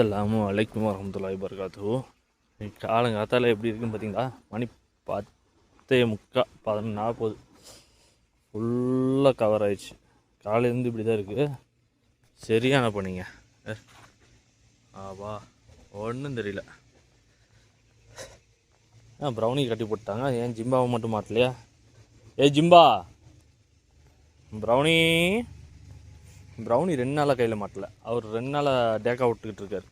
அஸ்லாம் வலைக்கம் வரமத்துல்லாஹி வபரகாத்து காலங்காத்தால எப்படி இருக்குன்னு பார்த்தீங்களா மணி பத்தே முக்கா பதினொன்று நாற்பது ஃபுல்லாக கவர் ஆயிடுச்சு. காலையிலேருந்து இப்படி தான் இருக்குது சரியான பண்ணிங்க ஆவா ஒன்றும் தெரியல. ஆ ப்ரௌனி கட்டி போட்டாங்க ஏன் ஜிம்பாவை மட்டும் மாட்டலையா? ஏ ஜிம்பா! ப்ரௌனி ப்ரௌனி ரெண்டு நாளாக கையில் மாட்டல. அவர் ரெண்டு நாளாக டேக்கா விட்டுக்கிட்டு இருக்காரு.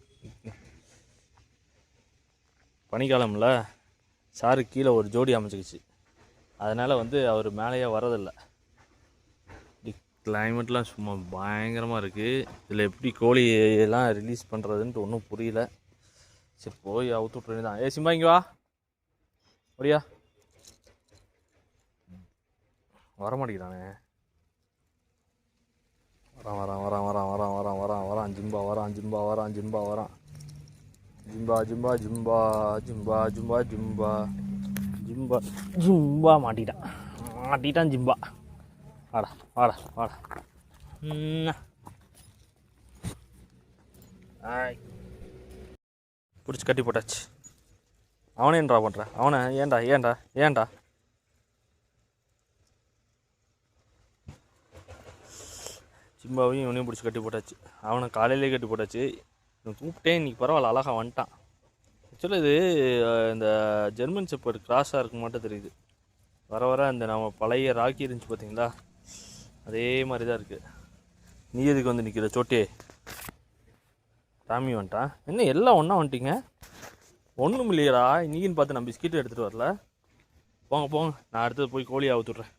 பனிக்காலம்ல சாரு கீழே ஒரு ஜோடி அமைச்சிக்கிச்சு அதனால் வந்து அவர் மேலேயே வரதில்லை கிளைமேட்லாம் சும்மா பயங்கரமாக இருக்குது இதில் எப்படி கோழி எல்லாம் ரிலீஸ் பண்ணுறதுன்ட்டு ஒன்றும் புரியல. சரி போய் அவுத்து விட்ற தான் ஏ சிம்பா இங்கே வா. முடியா வர மாட்டேங்கிறானே வரான் வரான் வரான் வரான் வரான் வரான் வரான் வரான் ஜிம்பா வரான் ஜிம்பா வரான் ஜிம்பா வரான் ஜிம்பா ஜிம்பா ஜிம்பா ஜிம்பா ஜிம்பா ஜிம்பா ஜிம்பா ஜிம்பா மாட்டிட்டான் மாட்டிட்டான் ஜிம்பா வாடா வாடா வாடா ம். ஆய் பிடிச்சி கட்டி போட்டாச்சு அவனே என்னடா பண்ணுற அவனை ஏன்டா ஏன்டா ஏன்டா சிம்பாவையும் இவனையும் பிடிச்சி கட்டி போட்டாச்சு. அவனை காலையிலே கட்டி போட்டாச்சு. இவன் கூப்பிட்டேன் இன்னைக்கு பரவாயில்ல அழகாக வந்துட்டான். ஆக்சுவலாக இது இந்த ஜெர்மன் செப்பர் கிராஸாக இருக்க மாட்டே தெரியுது. வர வர அந்த நம்ம பழைய ராக்கி இருந்துச்சு பார்த்தீங்களா அதே மாதிரி தான் இருக்குது நீ எதுக்கு வந்து நிற்கிற சோட்டே ராமி வந்துட்டான் என்ன எல்லாம் ஒன்றா வந்துட்டீங்க? ஒன்றும் இல்லையடா. இன்றைக்கின்னு பார்த்து நான் பிஸ்கெட் எடுத்துகிட்டு வரல. போங்க போங்க. நான் அடுத்தது போய் கோழி அவுத்துட்றேன்.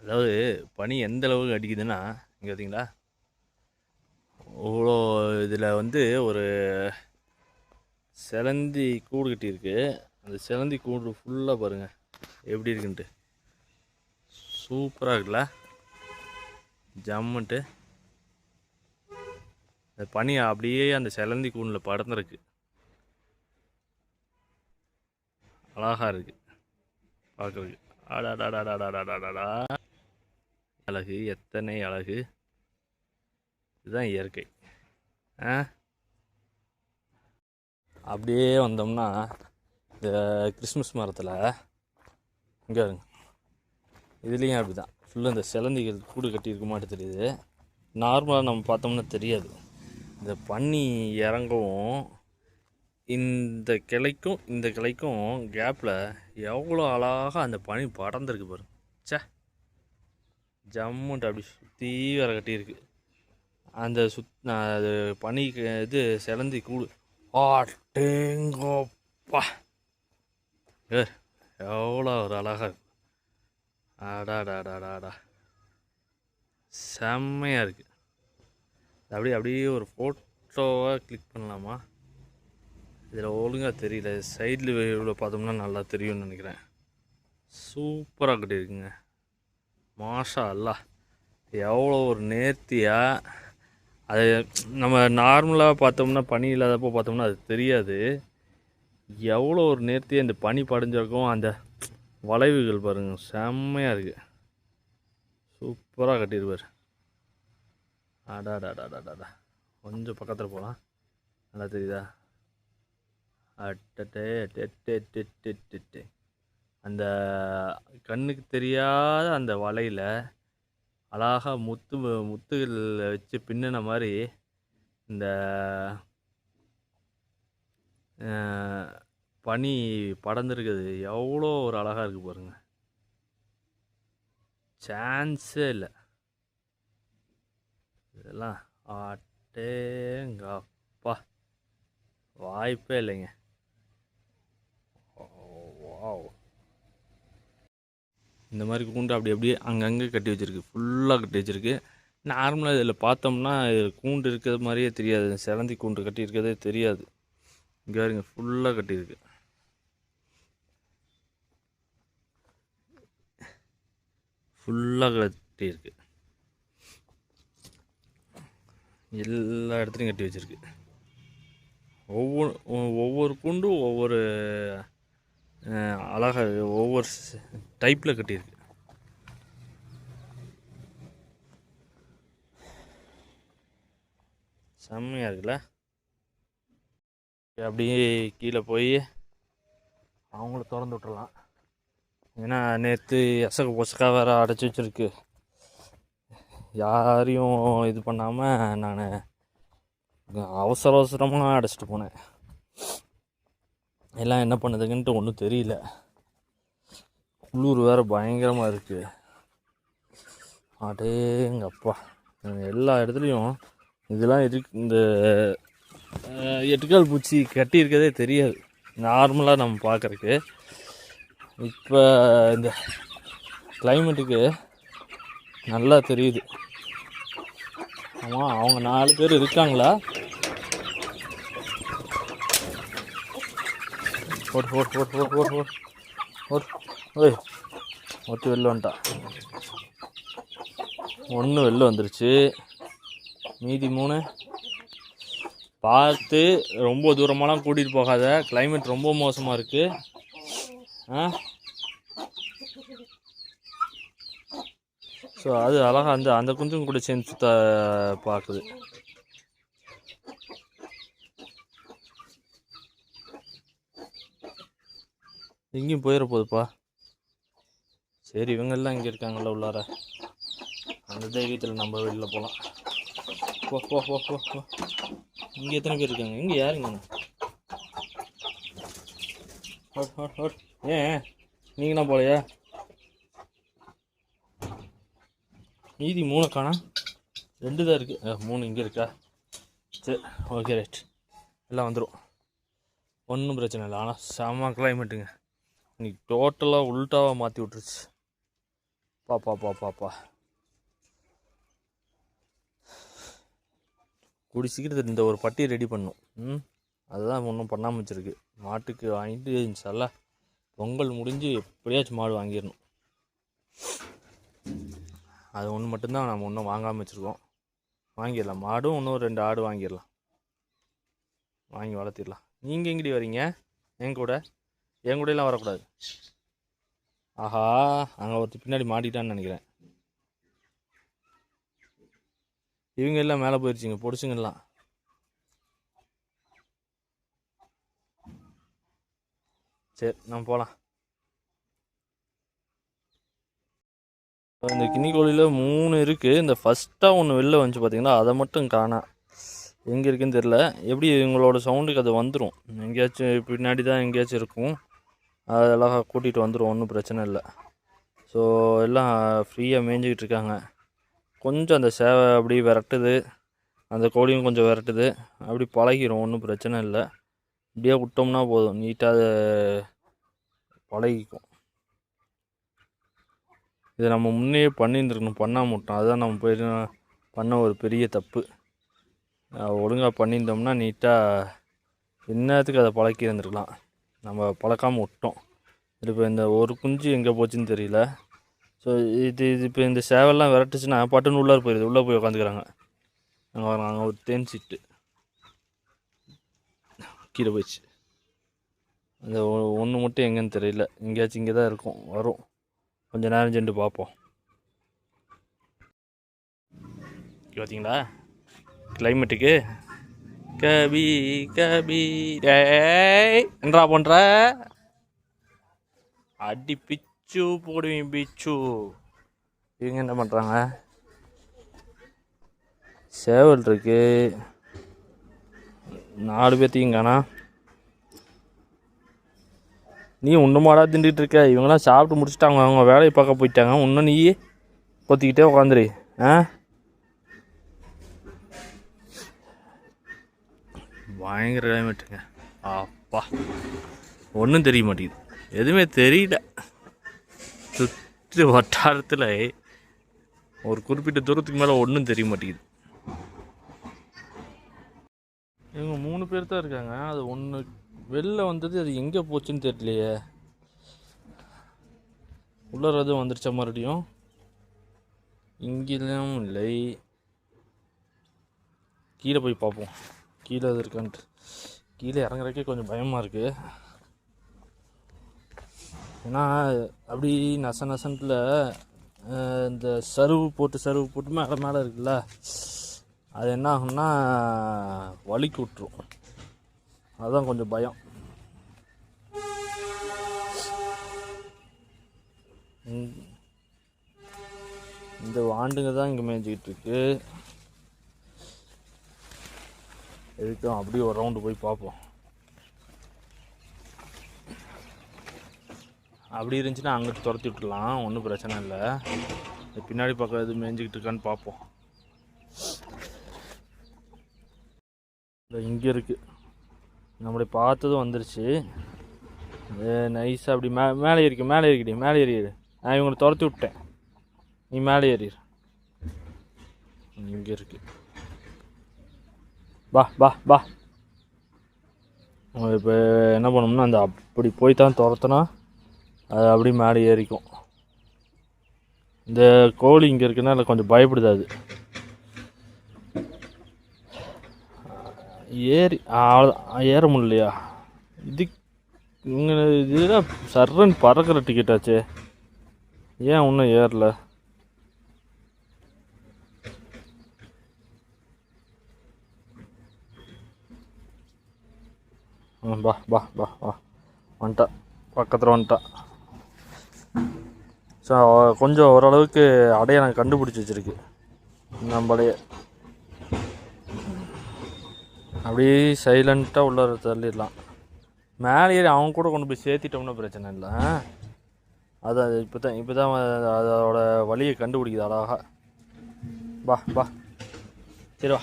அதாவது பனி எந்த அளவுக்கு அடிக்குதுன்னா இங்கே பார்த்தீங்களா இவ்வளோ இதில் வந்து ஒரு சிலந்தி கூடு கட்டியிருக்கு அந்த சிலந்தி கூடு ஃபுல்லாக பாருங்கள் எப்படி இருக்குன்ட்டு சூப்பராக இருக்குல்ல ஜம்முன்ட்டு அந்த பனி அப்படியே அந்த சிலந்தி கூண்டில் படர்ந்துருக்கு அழகா இருக்கு பார்க்குறதுக்கு அடாடாடாடாடாடாடா அழகு எத்தனை அழகு? இதுதான் இயற்கை. ஆ? அப்படியே வந்தோம்னா இந்த கிறிஸ்மஸ் மரத்தில் இங்கே இருங்க இதுலேயும் அப்படி தான் ஃபுல்லாக இந்த சிலந்திகள் கூடு கட்டியிருக்க மாட்டேன் தெரியுது நார்மலாக நம்ம பார்த்தோம்னா தெரியாது. இந்த பன்னி இறங்கவும் இந்த கிளைக்கும் இந்த கிளைக்கும் கேப்பில் எவ்வளோ அழகாக அந்த பனி படர்ந்துருக்கு பாருங்க. ஜம்முன்ட்டு அப்படி சுற்றி வர கட்டியிருக்கு அந்த சுத் அது பனி இது சிலந்தி கூடு. ஆட்டேங்கோப்பா. ஏ எவ்வளோ ஒரு அழகாக இருக்கு. அடாடாடாடாடா செம்மையாக இருக்குது அப்படியே அப்படியே ஒரு ஃபோட்டோவாக கிளிக் பண்ணலாமா? இதில் ஒழுங்காக தெரியல. சைடில் இவ்வளோ பார்த்தோம்னா நல்லா தெரியும்னு நினைக்கிறேன். சூப்பராக கட்டியிருக்குங்க. மாஷா அல்லா எவ்வளோ ஒரு நேர்த்தியாக அது நம்ம நார்மலாக பார்த்தோம்னா பனி இல்லாதப்போ பார்த்தோம்னா அது தெரியாது. எவ்வளோ ஒரு நேர்த்தியாக இந்த பனி படைஞ்சிருக்கும் அந்த வளைவுகள் பாருங்க செம்மையாக இருக்குது சூப்பராக கட்டியிருப்பார் அடாடாடாடாடாடா கொஞ்சம் பக்கத்தில் போகலாம் நல்லா தெரியுதா? அட்டே அட்டே அட்டே அட்டே அட்டே அந்த கண்ணுக்கு தெரியாத அந்த வலையில் அழகா முத்து முத்துகள் வச்சு பின்னின மாதிரி இந்த பனி படர்ந்துருக்குது. எவ்வளோ ஒரு அழகாக இருக்குது பாருங்க. சான்ஸே இல்லை. இதெல்லாம் ஆட்டேங்கப்பா வாய்ப்பே இல்லைங்க. வாவ். இந்த மாதிரி கூண்டு அப்படி அப்படியே அங்கங்கே கட்டி வச்சிருக்கு. ஃபுல்லாக கட்டி வச்சுருக்கு. நார்மலாக இதில் பார்த்தோம்னா கூண்டு இருக்கிறது மாதிரியே தெரியாது. சிலந்தி கூண்டு கட்டி இருக்கிறதே தெரியாது. இங்கே பாருங்க ஃபுல்லாக கட்டியிருக்கு ஃபுல்லாக கட்டியிருக்கு எல்லா இடத்துலையும் கட்டி வச்சுருக்கு. ஒவ்வொரு ஒவ்வொரு கூண்டும் ஒவ்வொரு அழகாக ஒவ்வொரு டைப்பில் கட்டியிருக்கு. செம்மையாக இருக்குல்ல? அப்படியே கீழே போய் அவங்கள திறந்து விட்டுறலாம். ஏன்னா நேற்று எசக பொசக்காக வேறு அடைச்சி வச்சிருக்கு. யாரையும் இது பண்ணாமல் நான் அவசர அவசரமாக அடைச்சிட்டு போனேன். எல்லாம் என்ன பண்ணுதுங்கன்ட்டு ஒன்றும் தெரியல. குளிர் வேறு பயங்கரமாக இருக்குது அடேங்கப்பா. எல்லா இடத்துலையும் இதெல்லாம் இருக்கு இந்த எட்டுக்கால் பூச்சி கட்டியிருக்கதே தெரியாது. நார்மலாக நம்ம பார்க்குறக்கு இப்போ இந்த கிளைமேட்டுக்கு நல்லா தெரியுது. ஆமாம் அவங்க நாலு பேர் இருக்காங்களா? ஓட்டு ஓட்டு ஓட்டு ஓட்டு ஓட்டு ஓட் ஓட்டு ஓய் ஒருத்தி வெளில வந்துட்டான் ஒன்று வெளில வந்துருச்சு. மீதி மூணு. பார்த்து ரொம்ப தூரமாலாம் கூட்டிகிட்டு போகாத. கிளைமேட் ரொம்ப மோசமாக இருக்குது ஆ? ஸோ அது அழகா அந்த அந்த குஞ்சும் கூட சேர்ந்து சுத்த பார்க்குது. எங்கேயும் போயிட போகுதுப்பா சரி இவங்கெல்லாம் இங்கே இருக்காங்கல்ல உள்ளார. அந்த தைரியத்தில் நம்ம வெளியில் போகலாம் போ போ போ போ போ. இங்கே எத்தனை பேர் இருக்காங்க? இங்கே யாருங்க ஹோட் ஹோட் ஹோட் ஏன்? நீங்களாம் போகலையா மீதி மூணு காணா? ரெண்டு தான் இருக்குது மூணு இங்கே இருக்கா? சரி ஓகே ரைட் எல்லாம் வந்துடும் ஒன்றும் பிரச்சனை இல்லை. ஆனால் செம்ம கிளைமேட்டுங்க இன்னைக்கு டோட்டலாக உல்ட்டாவாக மாற்றி விட்டுருச்சு. பாப்பா பா பாப்பா கூடி சீக்கிரத்தில் இந்த ஒரு பட்டியை ரெடி பண்ணும். ம் அதுதான் ஒன்றும் பண்ணாமல் வச்சுருக்கு. மாட்டுக்கு வாங்கிட்டு இன்ஷால்லா பொங்கல் முடிஞ்சு எப்படியாச்சும் மாடு வாங்கிடணும். அது ஒன்று மட்டும்தான் நம்ம ஒன்றும் வாங்காமல் வச்சுருக்கோம். வாங்கிடலாம். மாடும் இன்னும் ரெண்டு ஆடு வாங்கிடலாம். வாங்கி வளர்த்திடலாம். நீங்கள் எங்கடி வரீங்க? என் கூட? என் கூடலாம் வரக்கூடாது. ஆஹா அங்கே ஒருத்தர் பின்னாடி மாட்டிட்டான்னு நினைக்கிறேன். இவங்க எல்லாம் மேலே போயிடுச்சுங்க பொடிச்சுங்கெல்லாம் சரி நம்ம போகலாம் இந்த கிண்ணி கோழியில் மூணு இருக்குது இந்த ஃபஸ்ட்டாக ஒன்று வெளில வந்துச்சு பார்த்தீங்கன்னா அதை மட்டும் காணா. எங்கே இருக்குன்னு தெரில எப்படி இவங்களோட சவுண்டுக்கு அது வந்துடும் எங்கேயாச்சும் பின்னாடி தான் எங்கேயாச்சும் இருக்கும். அதெல்லாம் கூட்டிகிட்டு வந்துடும் ஒன்றும் பிரச்சனை இல்லை. ஸோ எல்லாம் ஃப்ரீயாக மேய்ஞ்சிக்கிட்டு இருக்காங்க. கொஞ்சம் அந்த சேவை அப்படி விரட்டுது. அந்த கோழியும் கொஞ்சம் விரட்டுது. அப்படி பழகிரும் ஒன்றும் பிரச்சனை இல்லை. இப்படியே விட்டோம்னா போதும் நீட்டாக அது பழகிக்கும். இதை நம்ம முன்னே பண்ணியிருந்துருக்கணும் பண்ணால் விட்டோம் அதுதான் நம்ம போய் பண்ண ஒரு பெரிய தப்பு. ஒழுங்காக பண்ணியிருந்தோம்னா நீட்டாக என்னத்துக்கு அதை பழக்கி இருந்துருக்கலாம் நம்ம பழக்காமல் விட்டோம். இது இப்போ இந்த ஒரு குஞ்சு எங்கே போச்சுன்னு தெரியல. ஸோ இது இது இப்போ இந்த சேவல்லாம் விரட்டுச்சுன்னா பட்டுன்னு உள்ளே போயிடுது உள்ளே போய் உட்காந்துக்கிறாங்க அங்கே அங்கே ஒரு தேன் சீட்டு. கீழே போயிடுச்சு. அந்த ஒன்று மட்டும் எங்கேன்னு தெரியல. எங்கேயாச்சும் இங்கே தான் இருக்கும். வரும். கொஞ்சம் நேரம் சென்று பார்ப்போம். பார்த்தீங்களா கிளைமேட்டுக்கு கபி கபி. டேய் என்னடா பண்ணுற அடி பிச்சு போடுவேன் பிச்சு. இவங்க என்ன பண்ணுறாங்க சேவல் இருக்கு. நாலு பேர்த்தையும் காணா. நீ ஒன்று மாடா திண்டுட்டு இருக்க. இவங்கெல்லாம் சாப்பிட்டு முடிச்சிட்டாங்க. அவங்க வேலையை பார்க்க போயிட்டாங்க. இன்னும் நீ கொத்திக்கிட்டே உட்காந்துரு ஆ? பயங்கர கிளைமேட்டுங்க அப்பா. ஒன்றும் தெரிய மாட்டேங்குது. எதுவுமே தெரியல. சுற்று வட்டாரத்தில் ஒரு குறிப்பிட்ட தூரத்துக்கு மேலே ஒன்றும் தெரிய மாட்டேங்குது. இவங்க மூணு பேர் தான் இருக்காங்க. அது ஒன்று வெளில வந்தது அது எங்கே போச்சுன்னு தெரியலையே. உள்ளார எதுவும் வந்துருச்சா மறுபடியும்? இங்கேயும் இல்லை. கீழே போய் பார்ப்போம். கீழே அது இருக்கான்ட்டு கீழே இறங்குறதுக்கே கொஞ்சம் பயமாக இருக்குது ஏன்னா அப்படி நச நசன்ட்டில் இந்த சருவு போட்டு சருவு போட்டு மேலே மேலே இருக்குல்ல அது என்ன ஆகும்னா வலிக்கு விட்டுரும். அதுதான் கொஞ்சம் பயம். இந்த- ஆண்டுங்க வாண்டுங்க தான் இங்கே மேய்ஞ்சிக்கிட்டு இருக்கு. எதுக்கும் அப்படியே ஒரு ரவுண்டு போய் பார்ப்போம். அப்படி இருந்துச்சுன்னா அங்கிட்டு துரத்தி விட்டுலாம் ஒன்றும் பிரச்சனை இல்லை. பின்னாடி பக்கம் எது மேய்ஞ்சிக்கிட்டு இருக்கான்னு பார்ப்போம். இங்கே இருக்குது நம்மளை பார்த்ததும் வந்துருச்சு. நைஸாக அப்படி மே மேலே ஏறிக்க மேலே ஏறிக்கடி மேலே ஏறிடு நான் இவங்களை துரத்தி விட்டேன். நீ மேலே ஏறிடு இங்கே இருக்குது பா பா பா இப்போ என்ன பண்ணோம்னா அந்த அப்படி போய் தான் துரத்துனா அது அப்படி மேலே ஏறிக்கும். இந்த கோழி இங்கே இருக்குன்னா கொஞ்சம் பயப்படுது அது. ஏறி அவ்வளோதான் ஏற முடியலையா? இது இவங்க இதுதான் சர்றன்னு பறக்கிற டிக்கெட்டாச்சே ஏன் இன்னும் ஏறல? ம், பா பா பா வா வந்துட்டா பக்கத்தில் வந்துட்டா ஸோ கொஞ்சம் ஓரளவுக்கு அடையை நான் கண்டுபிடிச்சி வச்சுருக்கு நம்மளையே அப்படியே சைலண்ட்டாக உள்ள தள்ளிடலாம் மேலே ஏறி அவங்க கூட கொண்டு போய் சேர்த்திட்டோம்னா பிரச்சனை இல்லை அது அது இப்போ தான் இப்போ தான் அதோட வழியை கண்டுபிடிக்குது அழகாக பா பா சரி வா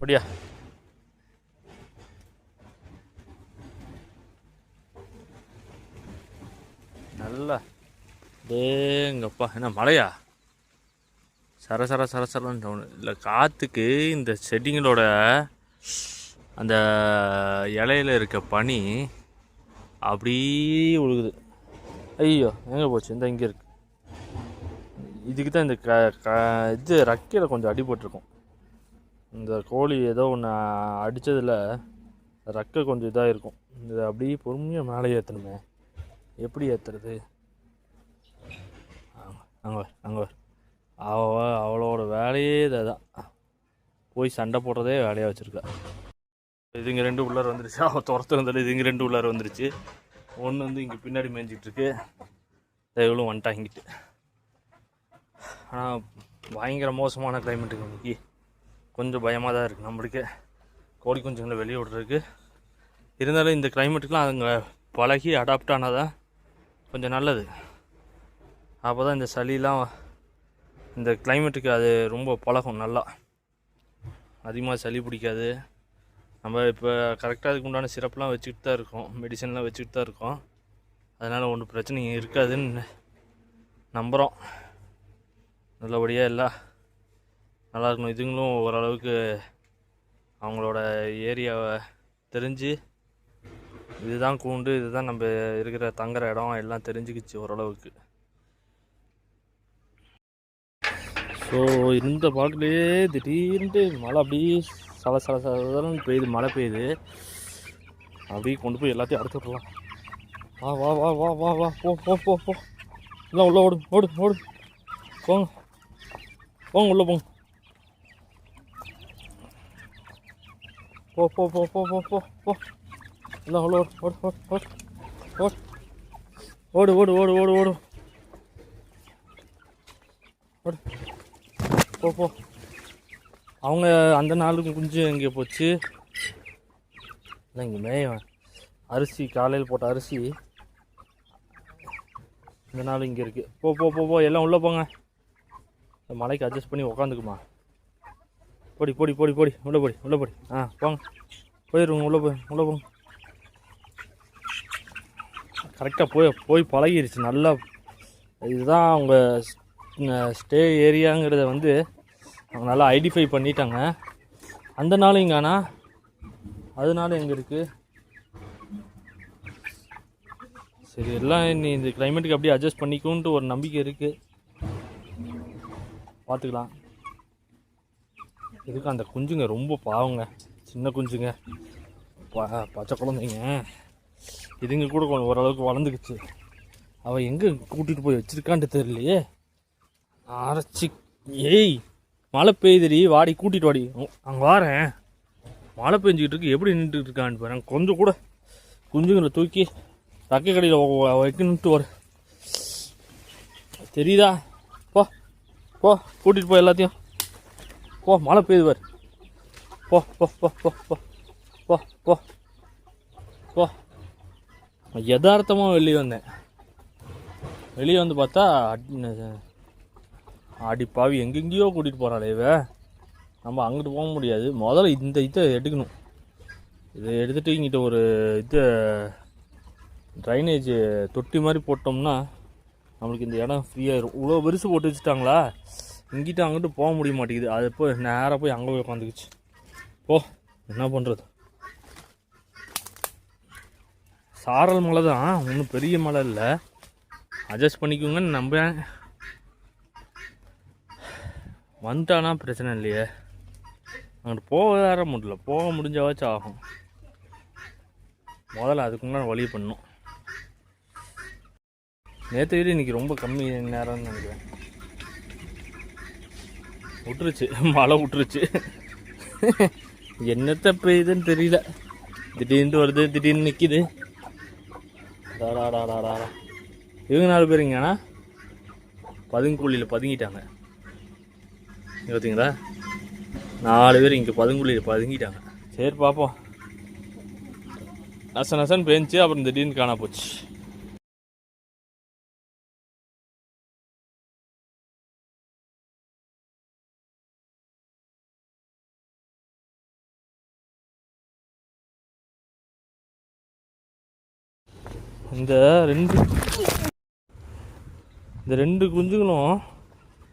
அப்படியா? நல்லா. டேங்கப்பா என்ன மழையா? சர சர சர சரன்னு சவுண்டு இல்லை காற்றுக்கு இந்த செடிங்களோட அந்த இலையில இருக்க பனி அப்படியே விழுகுது ஐயோ எங்கே போச்சு? இந்த இங்கே இருக்கு. இதுக்கு தான் இந்த க க இது ரக்கையில் கொஞ்சம் அடிபட்டிருக்கும். இந்த கோழி ஏதோ ஒன்று அடித்ததில் ரக்கை கொஞ்சம் இதாக இருக்கும். இது அப்படியே பொறுமையாக மேலே ஏற்றணுமே எப்படி ஏற்றுறது அங்கே அங்கே அவ அவளோட வேலையே இதுதான். போய் சண்டை போடுறதே வேலையாக வச்சுருக்கா. இதுங்க ரெண்டு உள்ளார் வந்துருச்சு. அவள் துரத்துறதில்ல இதுங்க ரெண்டு உள்ளார வந்துருச்சு. ஒன்று வந்து இங்கே பின்னாடி மேய்ஞ்சிட்டு இருக்கு இவளும் வந்துட்டாங்கிட்டு ஆனால் பயங்கர மோசமான கிளைமேட்டுங்க இன்றைக்கி கொஞ்சம் பயமாக தான் இருக்குது நம்மளுக்கு கோழி குஞ்சுங்களை வெளியே விட்றதுக்கு. இருந்தாலும் இந்த கிளைமேட்டுக்குலாம் அதுங்க பழகி அடாப்ட் ஆனாதான் கொஞ்சம் நல்லது. அப்போ தான் இந்த சளிலாம் இந்த கிளைமேட்டுக்கு அது ரொம்ப பழகும் நல்லா. அதிகமாக சளி பிடிக்காது. நம்ம இப்போ கரெக்டாக அதுக்கு உண்டான சிறப்புலாம் வச்சுக்கிட்டு தான் இருக்கோம். மெடிசன்லாம் வச்சுக்கிட்டு தான் இருக்கோம். அதனால் ஒன்றும் பிரச்சனை இருக்காதுன்னு நம்புகிறோம் நல்லபடியாக எல்லாம் நல்லா இருக்கணும். இதுங்களும் ஓரளவுக்கு அவங்களோட ஏரியாவை தெரிஞ்சு இதுதான் கூண்டு இதுதான் நம்ம இருக்கிற தங்குற இடம் எல்லாம் தெரிஞ்சுக்கிச்சு ஓரளவுக்கு. ஸோ இந்த பாட்டுலேயே திடீர்னு மழை அப்படியே சல சல சலன்னு பெய்யுது மழை பெய்யுது. அப்படியே கொண்டு போய் எல்லாத்தையும் அடுத்து வா வா வா வா வா வா போ போ போ போ. எல்லாம் உள்ளே ஓடு ஓடு ஓடு. போங்க. போங்க உள்ளே போங்க. போ போ போ போ போ போ போ. எல்லாம் அவ்வளோ ஓடு ஓடு ஓடு ஓடு. ஓடு. ஓடு ஓடு ஓடு ஓடு ஓடு. போ போ. அவங்க அந்த நாளுக்கு குஞ்சு எங்கே போச்சு. இல்லை இங்கே மேய. அரிசி காலையில் போட்ட அரிசி. இந்த நாள் இங்கே இருக்குது போ போ போ போ. எல்லாம் உள்ளே போங்க. இந்த மலைக்கு அட்ஜஸ்ட் பண்ணி உக்காந்துக்குமா. போடி போடி போடி போடி. உள்ளே போடி உள்ளே போடி. ஆ போங்க. போயிடுங்க உள்ளே போய் உள்ளே போங்க. கரெக்டாக போய் போய் பழகிருச்சு. நல்லா இதுதான் அவங்க ஸ்டே ஏரியாங்கிறத வந்து அவங்க நல்லா ஐடென்டிஃபை பண்ணிட்டாங்க. அந்த நாளும் ஆனால் அதனால எங்கே இருக்குது சரி எல்லாம் நீ இந்த கிளைமேட்டுக்கு அப்படியே அட்ஜஸ்ட் பண்ணிக்கும்ன்ட்டு ஒரு நம்பிக்கை இருக்குது பார்த்துக்கலாம். இதுக்கு அந்த குஞ்சுங்க ரொம்ப பாவங்க. சின்ன குஞ்சுங்க. ப பச்சை குழந்தைங்க. இதுங்க கூட கொஞ்சம் ஓரளவுக்கு வளர்ந்துக்குச்சு. அவள் எங்கே கூட்டிகிட்டு போய் வச்சிருக்கான்ட்டு தெரியலையே. அரைச்சி ஏய் மழை பெய்யுதுடி வாடி கூட்டிகிட்டு வாடி. அங்கே வாரேன். மழை பெஞ்சிக்கிட்டு இருக்கு. எப்படி நின்றுட்டு இருக்கான்னு பாரு. கொஞ்சம் கூட குஞ்சுங்களை தூக்கி ரக்கை கடையில் வைக்கணுன்ட்டு வர. தெரியுதா? போ போ கூட்டிகிட்டு போ எல்லாத்தையும். போ மழை பெய்யுது பாரு. போ போ போ போ போ போ போ. போ. யதார்த்தமாக வெளியே வந்தேன். வெளியே வந்து பார்த்தா அடி- பாவி எங்கெங்கேயோ கூட்டிகிட்டு போகிறாள் இவ. நம்ம அங்கிட்டு போக முடியாது. முதல்ல இந்த இதை எடுக்கணும். இதை எடுத்துகிட்டு இங்கிட்ட ஒரு இது ட்ரைனேஜ் தொட்டி மாதிரி போட்டோம்னா நம்மளுக்கு இந்த இடம் ஃப்ரீயாயிரும் இவ்வளோ பெருசு போட்டு வச்சுட்டாங்களா? இங்கிட்ட அங்கிட்டு போக முடிய மாட்டேங்குது. அது போய் நேராக போய் அங்கே போய் உட்காந்துக்குச்சு போ என்ன பண்ணுறது சாரல் மலை தான். ஒன்றும் பெரிய மலை இல்லை. அட்ஜஸ்ட் பண்ணிக்கோங்கன்னு நம்புறேன். வந்துட்டானா பிரச்சனை இல்லையே. அங்கிட்டு போக வேற முடியல. போக முடிஞ்சாவாச்சும் ஆகும். முதல்ல அதுக்குண்டான வழி பண்ணும் நேற்று வீடு இன்னைக்கு ரொம்ப கம்மி நேரம்னு நினைக்கிறேன். விட்டுருச்சு மழை விட்டுருச்சு என்னத்த பெய்யுதுன்னு தெரியல. திடீர்னு வருது திடீர்னு நிற்கிது இவங்க நாலு பேருங்கண்ணா பதுங்குழியில் பதுங்கிட்டாங்க. பார்த்தீங்களா நாலு பேர் இங்கே பதுங்குழியில் பதுங்கிட்டாங்க. சரி பார்ப்போம் நச நசன் பேஞ்சு அப்புறம் திடீர்னு காணா போச்சு. இந்த ரெண்டு இந்த ரெண்டு குஞ்சுகளும்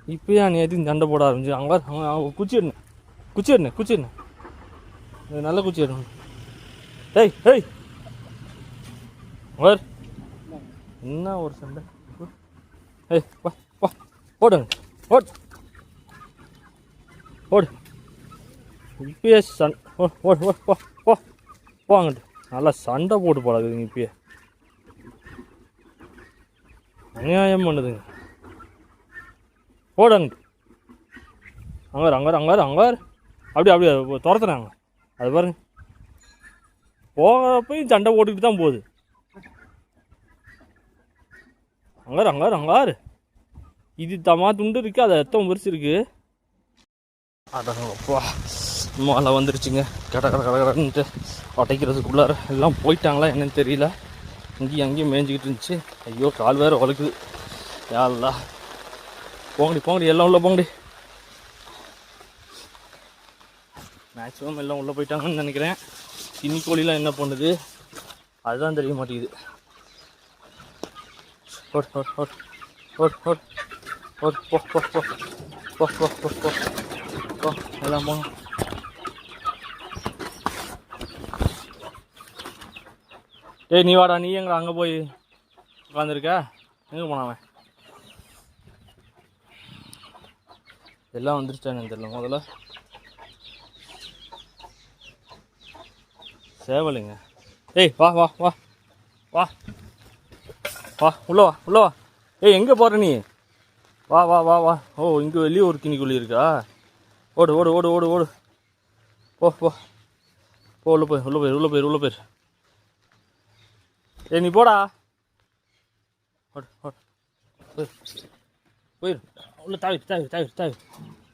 இப்போயே நேற்று சண்டை போட ஆரம்பிச்சு அங்கே அவங்க குச்சி எடுனேன் குச்சி எடுனேன் குச்சி எடுனேன் நல்ல குச்சி எடுணும் டேய் டேய். வர் என்ன ஒரு சண்டை? ஏய் வா வா ஓடுங்க ஓடு ஓடு இப்பயே சண்டை ஓ ஓடு ஓ போ போ போங்கட்டு நல்லா சண்டை போட்டு போடாதுங்க இப்பயே. அநியாயம் பண்ணுதுங்க. போடுங்க. அங்கார் அங்கார் அங்கார் அங்கார் அப்படி அப்படியே துரத்துறாங்க. அது பாருங்க. போகிறப்பையும் சண்டை போட்டுக்கிட்டு தான் போகுது. அங்கார் அங்கார் அங்கார் இது தமா துண்டு இருக்கு அதை எத்தம் பெருசு இருக்கு அடங்கப்பா மழை வந்துருச்சுங்க. கட கட கட கடன்ட்டு உடைக்கிறதுக்குள்ளார எல்லாம் போயிட்டாங்களா என்னன்னு தெரியல. இங்கேயும் அங்கேயும் மேய்ஞ்சிக்கிட்டு இருந்துச்சு. ஐயோ கால் வேறு உழைக்குது யாருலா போங்கடி போங்கடி எல்லாம் உள்ளே போங்கடி. மேக்ஸிமம் எல்லாம் உள்ளே போயிட்டாங்கன்னு நினைக்கிறேன். கிண்ணி கோழிலாம் என்ன பண்ணுது? அதுதான் தெரிய மாட்டேங்குது. ஓட் ஓட் ஓட். ஓட் ஓட். ஓட் போ போ போ. போ போ போ போ. எல்லாம் போகணும் டேய் நீ வாடா நீ எங்க அங்கே போய் உட்காந்துருக்க எங்கே போனாவன் எல்லாம் வந்துருச்சானு தெரியல முதல்ல. சேவலுங்க. ஏய் வா வா வா. வா. வா உள்ள வா உள்ள வா. ஏய் எங்கே போகிற நீ? வா வா வா வா. ஓ இங்கே வெளியே ஒரு கிணிக்குள்ளி இருக்கா? ஓடு ஓடு ஓடு ஓடு ஓடு. போ. போ உள்ள போய் உள்ள போய் உள்ள போய் உள்ள போய். ஏ நீ போடா. போயிரு. போயிரு. உள்ள தாவி தாவி தாவி தாவி.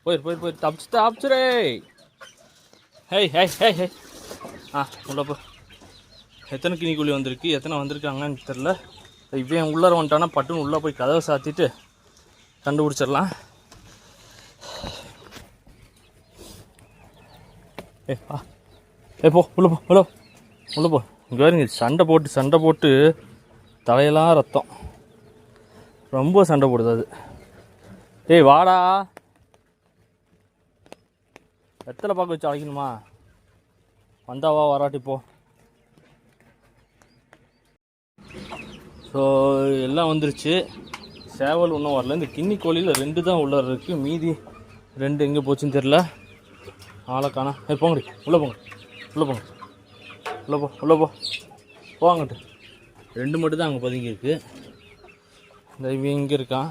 போயிரு போயிரு போயிரு. தப்பிச்சு தப்பிச்சுரே ஹேய் ஹேய் ஹேய் ஹேய். ஆ உள்ள போ. எத்தனை கிணிக்குழி வந்திருக்கு? எத்தனை வந்திருக்காங்கன்னு தெரில இவன் உள்ளார வந்துட்டானா பட்டுன்னு உள்ளே போய் கதவை சாத்திட்டு கண்டுபிடிச்சிடலாம். ஏ ஆ ஏ போ. உள்ள போ உள்ள போ. உள்ள போ. இங்கே பாருங்க சண்டை போட்டு சண்டை போட்டு தலையெல்லாம் ரத்தம். ரொம்ப சண்டை போடுது அது. ஏய் வாடா. வெத்தலை பார்க்க வச்சு அழைக்கணுமா? வந்தாவா வராட்டி போ. ஸோ எல்லாம் வந்துருச்சு. சேவல் ஒன்றும் வரல. இந்த கிண்ணி கோழியில் ரெண்டு தான் உள்ள இருக்குது மீதி ரெண்டு எங்கே போச்சுன்னு தெரில ஆளை காணா. போங்கடி. உள்ளே போங்க. உள்ளே போங்க. உள்ளே போ உள்ளே போ. போங்கட்டு ரெண்டு மட்டும் தான் அங்கே பதுங்கி இருக்கு இந்த இவன் இங்கே இருக்கான்.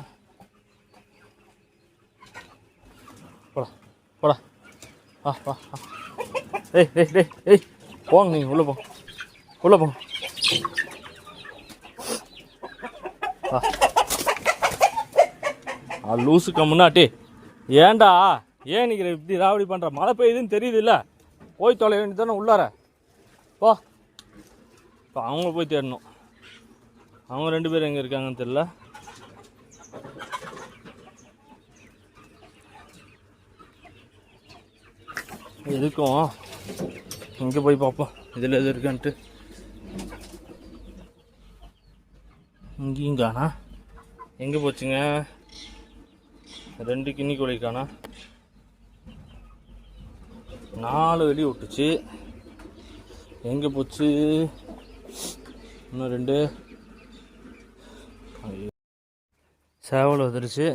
போடா போடா. வா வா வா. ஏய் ஏய் டேய் ஏய். போங்க நீங்கள் உள்ளே போங்க உள்ளே போங்க ஆ லூசு கம்முன்னாட்டி. ஏன்டா? ஏன் நிற்கிற இப்படி ராவடி பண்ணுற மழை பெய்யுதுன்னு தெரியுது இல்லை போய் தொலை வேண்டியதானே உள்ளார. போ. இப்போ அவங்க போய் தேடணும். அவங்க ரெண்டு பேரும் எங்கே இருக்காங்கன்னு தெரில எதுக்கும்? இங்கே போய் பார்ப்போம். இதில் எது இருக்கான்ட்டு. இங்கேயும் காணா எங்கே போச்சுங்க? ரெண்டு கிண்ணி கோழி காணா நாலு வெளி விட்டுச்சு. எங்கே போச்சு? இன்னும் ரெண்டு. ஐயோ. சேவல் வந்துருச்சு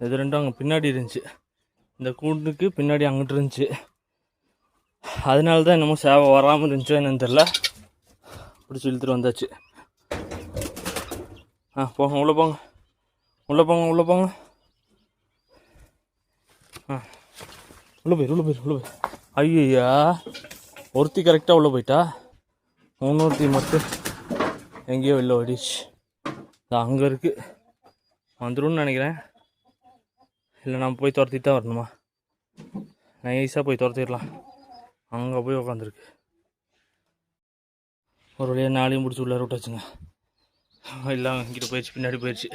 இது ரெண்டும் அங்கே பின்னாடி இருந்துச்சு. இந்த கூண்டுக்கு பின்னாடி அங்கிட்டு இருந்துச்சு. அதனால தான் என்னமோ சேவை வராமல் இருந்துச்சோ என்னன்னு தெரில பிடிச்சி இழுத்துட்டு வந்தாச்சு. ஆ போங்க உள்ளே போங்க. உள்ளே போங்க உள்ளே போங்க. ஆ. உள்ளே போயிரு உள்ளே போயிரு உள்ளே போயிரு. ஐயா ஒருத்தி கரெக்டாக உள்ளே போயிட்டா? இன்னொருத்தி மட்டும் எங்கேயோ வெளில ஓடிச்சு அங்கே இருக்குது வந்துடும் நினைக்கிறேன். இல்லை நம்ம போய் துரத்திட்டு தான் வரணுமா? நைஸாக போய் துரத்திடலாம். அங்கே போய் உக்காந்துருக்கு. ஒரு வழியாக நாளையும் பிடிச்சி உள்ளார விட்டாச்சுங்க. எல்லாம் இங்கிட்டு போயிடுச்சு பின்னாடி போயிடுச்சு.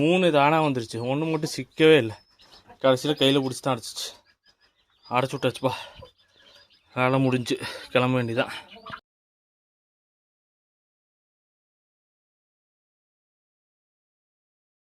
மூணு தானாக வந்துருச்சு. ஒன்று மட்டும் சிக்கவே இல்லை. கடைசியில் கையில் பிடிச்சி தான் அடைச்சிச்சு. அடைச்சி விட்டாச்சுப்பா. வேலை முடிஞ்சு கிளம்ப வேண்டிதான்